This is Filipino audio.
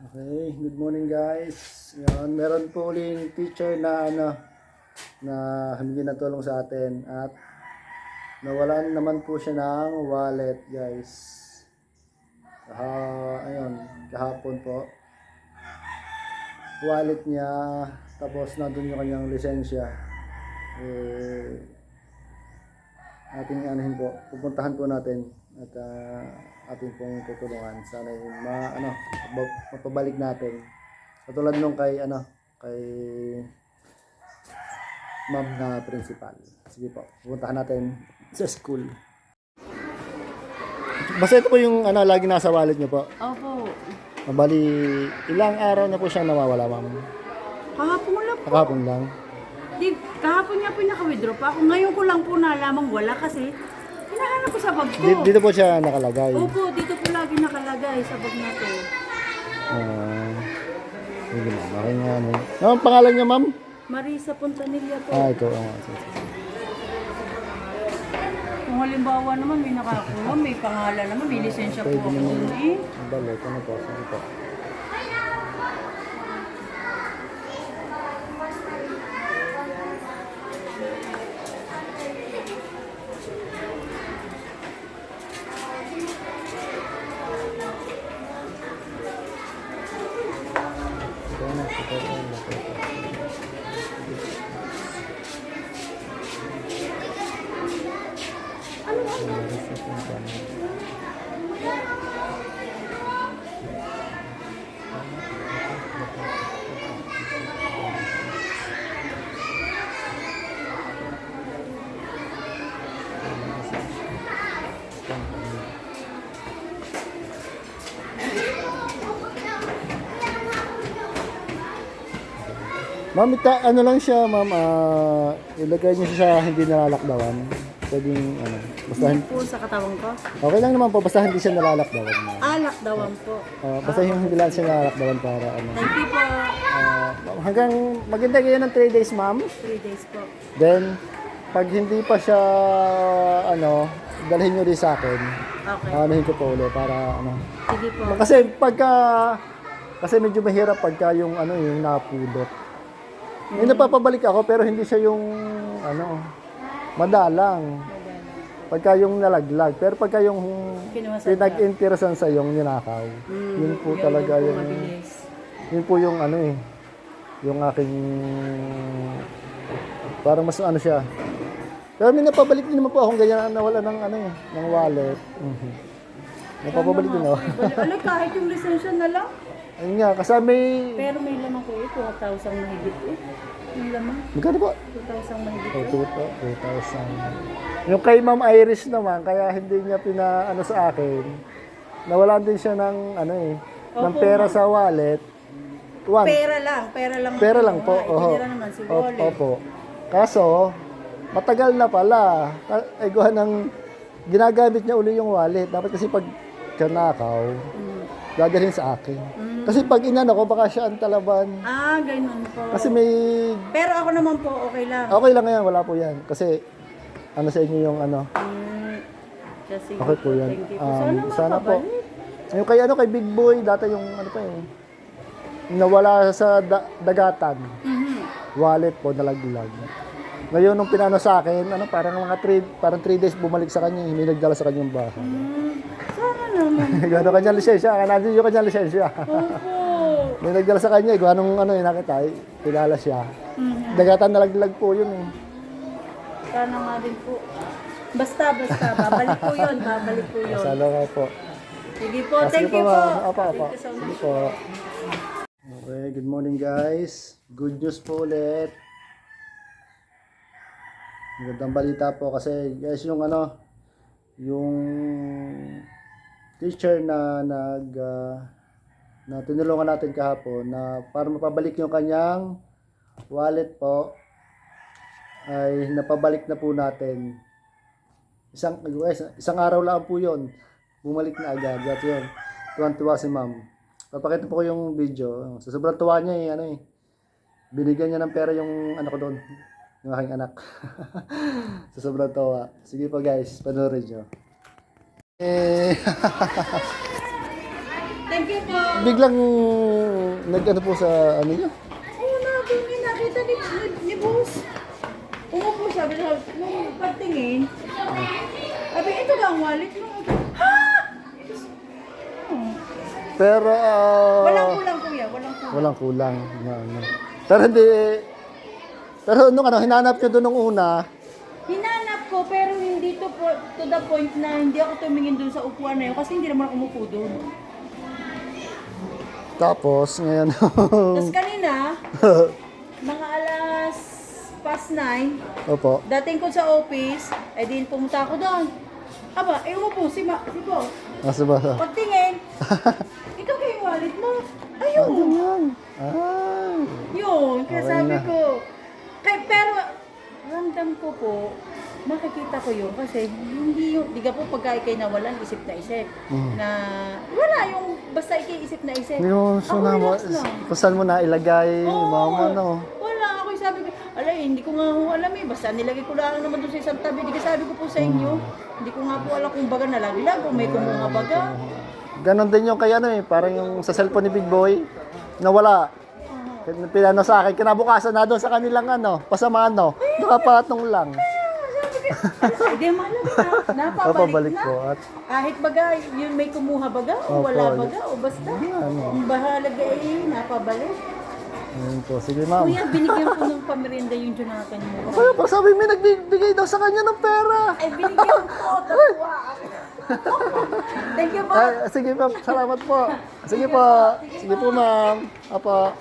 Okay, good morning guys. Yan, meron po uling teacher na ano na humingi ng tulong sa atin at nawalan naman po siya ng wallet guys. Ah, ayun, kahapon po. Wallet niya tapos nandun yung kanyang lisensya. Eh, ating anuhin po, pupuntahan po natin at ah, ating pong tutulungan. Sana yung ma, ano, map- mapabalik natin. Katulad nung kay, ano, kay ma'am na principal. Sige po, pupuntahan natin sa school. Basta ito po yung ano, lagi nasa wallet niyo po. Opo. Bali, ilang araw na po siyang nawawala, ma'am? Kahapon lang po. Kahapon lang. Di, kahapon niya po naka-withdraw pa ako. Ngayon ko lang po nalamang wala kasi hinahanap ko sa bag ko. Di- Dito po siya nakalagay. Opo, dito po lagi nakalagay sa bag na to. Ah, ma'am. Okay nga. Ano. Ano ang pangalan niya, ma'am? Marisa Pontanilla po. Ah, ito. Ah, sige. Kung halimbawa naman may nakakuha, may pangalan naman, may lisensya po ako dun eh. Balik. Ano po? Sige po. Ito na, Ma'am, ita, ano lang siya, ma'am, ah, ilagay niyo siya sa hindi nalalakdawan. Pwedeng, ano, basta, Hindi po sa katawan ko. okay lang naman po, basta hindi siya nalalakdawan. ma'am. Alak dawan po. Ah, basta yung hindi lang siya nalalakdawan para, ano. Thank you po. Ah, hanggang, maghintay kayo ng 3 days, ma'am. 3 days po. Then, pag hindi pa siya, ano, dalhin nyo rin sa akin. Okay. Anuhin ko po ulit para, ano. Sige po. Kasi pagka, kasi medyo mahirap pagka yung, ano, yung napulot. May napapabalik ako pero hindi siya yung ano madalang. Pagka yung nalaglag. Pero pagka yung pinag-interesan sa yung ninakaw. Mm, yun po yun talaga po yung mabilis. yun po yung ano eh yung aking parang mas ano siya. Pero may napabalik din naman po akong ganyan na nawala ng ano eh, ng wallet. Mhm. Napapabalik din ako. Ano kahit yung lisensya na lang? Ayun nga, kasi may Pero may laman ko eh, 2,000 mahigit eh. May laman, Magkano po? 2,000 mahigit Oh, eh. 2,000. Yung kay Ma'am Iris naman, kaya hindi niya pinaano sa akin, nawalan din siya ng ano eh, ng Opo, pera sa wallet. One. Pera lang, pera lang. Pera ang lang po. Oho. Itinira naman si Op- Wally. Opo. Kaso, matagal na pala. Ay, gawa ng ginagamit niya uli yung wallet. Dapat kasi pag kanakaw, Mm. dadalhin sa akin. Mm. Kasi pag inano ko, baka siya ang talaban. Ah, ganun po. Kasi may Pero ako naman po, okay lang. Okay lang yan, wala po yan. Kasi, ano sa inyo yung ano, Mm. Kasi okay po yan. Thank you po. Um, Sana, sana po. Yung kay ano, kay Big Boy, dati yung ano pa eh, nawala sa da- dagatan, Mhm. wallet po, nalaglag. Ngayon, nung pinano sa akin, ano, parang mga 3, parang 3 days bumalik sa kanya, hindi nagdala sa kanyang bahay. Mm. Gano'n kanyang lisensya, nandun yung kanyang lisensya. Opo. May nagdala sa kanya, gawa nung ano, eh, nakita, eh, kilala siya. Mhm. Dagatan nalaglag po yun eh. Sana nga din po. Basta, basta. Babalik po yun. Babalik po yun. Sana nga po. Sige po. Ah, Thank you po. ma'am. Apa, apa. Thank you so Sige much. po. Okay, good morning guys. Good news po ulit. Magandang balita po kasi guys yung ano, yung teacher na nag ah, na tinulungan natin kahapon na para mapabalik yung kanyang wallet po ay napabalik na po natin. Isang isang araw lang po 'yon. Bumalik na agad. At 'yun. Tuwan-tuwa si Ma'am. Papakita po ko yung video. Sa sobrang tuwa niya eh, ano eh. Binigyan niya ng pera yung ano ko doon. Yung aking anak. Sa sobrang tuwa. Sige po guys, panoorin niyo. Eh, Thank you po. Biglang nag-ano po sa ano niyo? Oo, nakita nakita ni, ni, ni boss. Umupo sabi sa nung pagtingin. Sabi, ito ba ang wallet mo? Ha? Pero ah, Walang kulang kuya, walang kulang. walang kulang. Na, ano. Pero hindi pero nung ano, hinanap niyo doon nung una, Hinanap ko pero hindi to po, to the point na hindi ako tumingin dun sa upuan na yun kasi hindi naman ako umupo dun. tapos ngayon Tapos kanina, mga alas past 9, Opo. dating ko sa office, eh din pumunta ako doon. Aba, eh umupo si, Ma, si Bo. Nasa ba? Pagtingin, ito kayo yung wallet mo. Ayun. Yan. Ah. Yun, kaya Okay sabi na. ko. Kay, pero, ramdam ko po, makikita ko yun kasi hindi yung, di ka po pagka ikay nawalan, isip na isip. Mm. Na, wala yung, basta ikay isip na isip. Yung so Ako na mo, kung saan mo na ilagay, Oo. mama no. Wala, ako yung sabi ko, alay, hindi ko nga ho alam eh, basta nilagay ko lang naman doon sa isang tabi. Di ka sabi ko po sa inyo, hindi ko nga po alam kung baga nalaglag, kung may kumunga baga. Ganon din yung kay ano eh, parang yung sa cellphone ni Big Boy, nawala. Pinano sa akin, kinabukasan na doon sa kanilang ano, pasamaan no. Nakapatong lang. Ay, di mahalaga na, napabalik Napabalik na. po at Kahit baga, yun may kumuha baga, o Opo. wala baga, o basta. Ano? Ang bahalaga ay napabalik. ayun po, sige ma'am. Kuya, binigyan ko ng pamerienda yung Jonathan mo. Kaya pa sabi may nagbibigay daw sa kanya ng pera. Ay, binigyan ko. Ako. Thank you po. Ay, sige ma'am, salamat po. Sige po. Sige po ma'am. Apo.